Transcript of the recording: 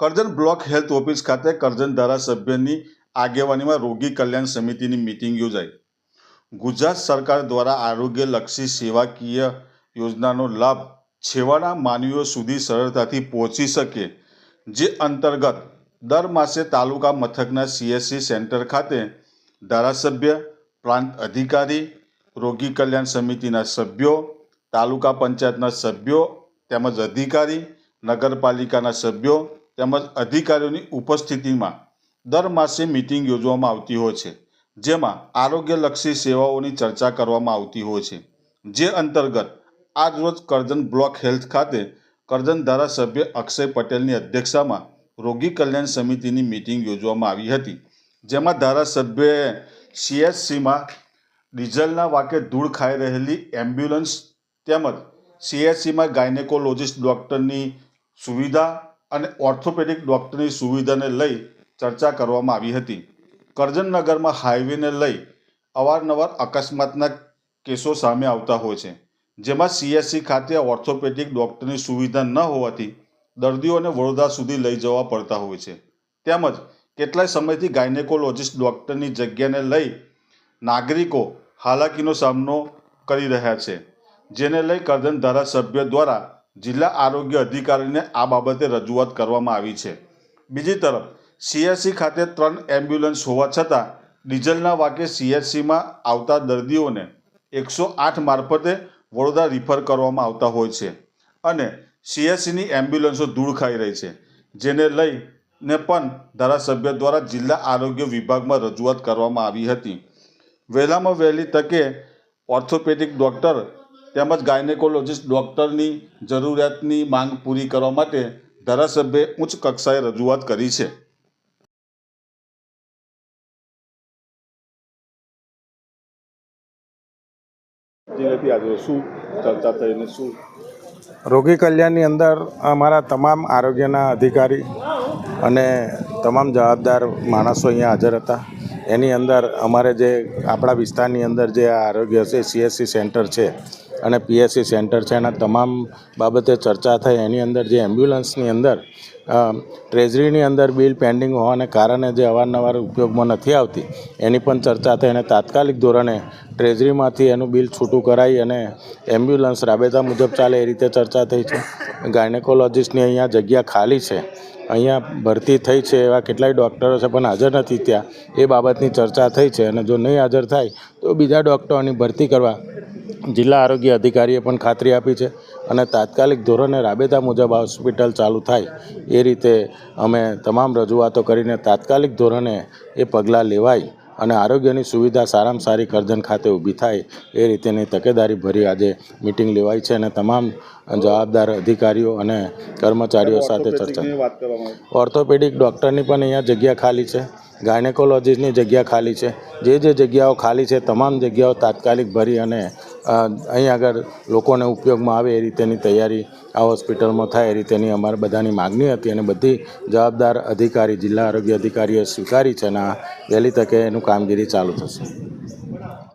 Karjan block health office ખાતે કરજણ ધારાસભ્યની આગેવાનીમાં રોગી કલ્યાણ સમિતિની મિટિંગ યોજાઈ. ગુજરાત સરકાર દ્વારા આરોગ્યલક્ષી સેવાકીય યોજનાનો લાભ છેવાડા માનવીઓ સુધી સરળતાથી પહોંચી શકે, જે અંતર્ગત દર માસે તાલુકા મથકના સીએસસી સેન્ટર ખાતે ધારાસભ્ય, પ્રાંત અધિકારી, રોગી કલ્યાણ સમિતિના સભ્યો, તાલુકા પંચાયતના સભ્યો તેમજ અધિકારી, નગરપાલિકાના સભ્યો તેમજ અધિકારીઓની ઉપસ્થિતિમાં દર માસે મિટિંગ યોજવામાં આવતી હોય છે, જેમાં આરોગ્યલક્ષી સેવાઓની ચર્ચા કરવામાં આવતી હોય છે. જે અંતર્ગત આજરોજ કરજણ બ્લોક હેલ્થ ખાતે કરજણ ધારાસભ્ય અક્ષય પટેલની અધ્યક્ષતામાં રોગી કલ્યાણ સમિતિની મિટિંગ યોજવામાં આવી હતી, જેમાં ધારાસભ્યએ સીએચસીમાં ડીઝલના વાકે ધૂળ ખાઈ રહેલી એમ્બ્યુલન્સ તેમજ સીએચસીમાં ગાયનેકોલોજીસ્ટ ડૉક્ટરની સુવિધા અને ઓર્થોપેડિક ડોક્ટરની સુવિધાને લઈ ચર્ચા કરવામાં આવી હતી. કરજણનગરમાં હાઈવેને લઈ અવારનવાર અકસ્માતના કેસો સામે આવતા હોય છે. જેમાં સીએસસી ખાતે ઓર્થોપેડિક ડોક્ટરની સુવિધા ન હોવાથી દર્દીઓને વડોદરા સુધી લઈ જવા પડતા હોય છે. તેમજ કેટલાય સમયથી ગાયનેકોલોજીસ્ટ ડૉક્ટરની જગ્યાને લઈ નાગરિકો હાલાકીનો સામનો કરી રહ્યા છે. જેને લઈ કરજણ ધારાસભ્ય દ્વારા જિલ્લા આરોગ્ય અધિકારીને આ બાબતે રજૂઆત કરવામાં આવી છે. બીજી તરફ સીએચસી ખાતે ત્રણ એમ્બ્યુલન્સ હોવા છતાં, ડીઝલના વાકે સીએચસીમાં આવતા દર્દીઓને એકસો આઠ મારફતે વડોદરા રિફર કરવામાં આવતા હોય છે અને સીએચસીની એમ્બ્યુલન્સો ધૂળ ખાઈ રહી છે, જેને લઈને પણ ધારાસભ્ય દ્વારા જિલ્લા આરોગ્ય વિભાગમાં રજૂઆત કરવામાં આવી હતી. વહેલામાં વહેલી તકે ઓર્થોપેડિક ડૉક્ટર તેમજ ગાયનેકોલોજીસ્ટ ડૉક્ટરની જરૂરિયાતની માંગ પૂરી કરવા માટે ધારાસભ્યે ઉચ્ચ કક્ષાએ રજૂઆત કરી છે. આજે શું ચર્ચા થઈને શું? રોગી કલ્યાણની અંદર અમારા તમામ આરોગ્યના અધિકારી અને તમામ જવાબદાર માણસો અહીંયા હાજર હતા. એની અંદર અમારે જે આપણા વિસ્તારની અંદર જે આરોગ્ય છે સીએસસી સેન્ટર છે અને પીએસસી સેન્ટર છે, એના તમામ બાબતે ચર્ચા થઈ એની અંદર જે એમ્બ્યુલન્સની અંદર ટ્રેઝરીની અંદર બિલ પેન્ડિંગ હોવાને કારણે જે અવારનવાર ઉપયોગમાં નથી આવતી, એની પણ ચર્ચા થઈ અને તાત્કાલિક ધોરણે ટ્રેઝરીમાંથી એનું બિલ છૂટું કરાવી અને એમ્બ્યુલન્સ રાબેતા મુજબ ચાલે એ રીતે ચર્ચા થઈ છે. ગાયનેકોલોજીસ્ટની અહીંયા જગ્યા ખાલી છે. અહીંયા ભરતી થઈ છે એવા કેટલાય ડૉક્ટરો છે, પણ હાજર નથી ત્યાં. એ બાબતની ચર્ચા થઈ છે અને જો નહીં હાજર થાય, તો બીજા ડૉક્ટરોની ભરતી કરવા જિલ્લા આરોગ્ય અધિકારીએ પણ ખાતરી આપી છે અને તાત્કાલિક ધોરણે રાબેતા મુજબ હોસ્પિટલ ચાલુ થાય. એ રીતે અમે તમામ રજૂઆતો કરીને તાત્કાલિક ધોરણે એ પગલાં લેવાય. અને આરોગ્યની સુવિધા સારામાં સારી કરજણ ખાતે ઊભી થાય એ રીતેની તકેદારી ભરી આજે મિટિંગ લેવાઈ છે અને તમામ જવાબદાર અધિકારીઓ અને કર્મચારીઓ સાથે ચર્ચા. ઓર્થોપેડિક ડૉક્ટરની પણ અહીંયા જગ્યા ખાલી છે. ગાયનેકોલોજીસ્ટની જગ્યા ખાલી છે. જે જે જગ્યાઓ ખાલી છે તમામ જગ્યાઓ તાત્કાલિક ભરી અને અહીં આગળ લોકોને ઉપયોગમાં આવે એ રીતેની તૈયારી આ હોસ્પિટલમાં થાય એ રીતેની અમારે બધાની માગણી હતી અને બધી જવાબદાર અધિકારી, જિલ્લા આરોગ્ય અધિકારીએ સ્વીકારી છે અને વહેલી તકે એનું કામગીરી ચાલુ થશે.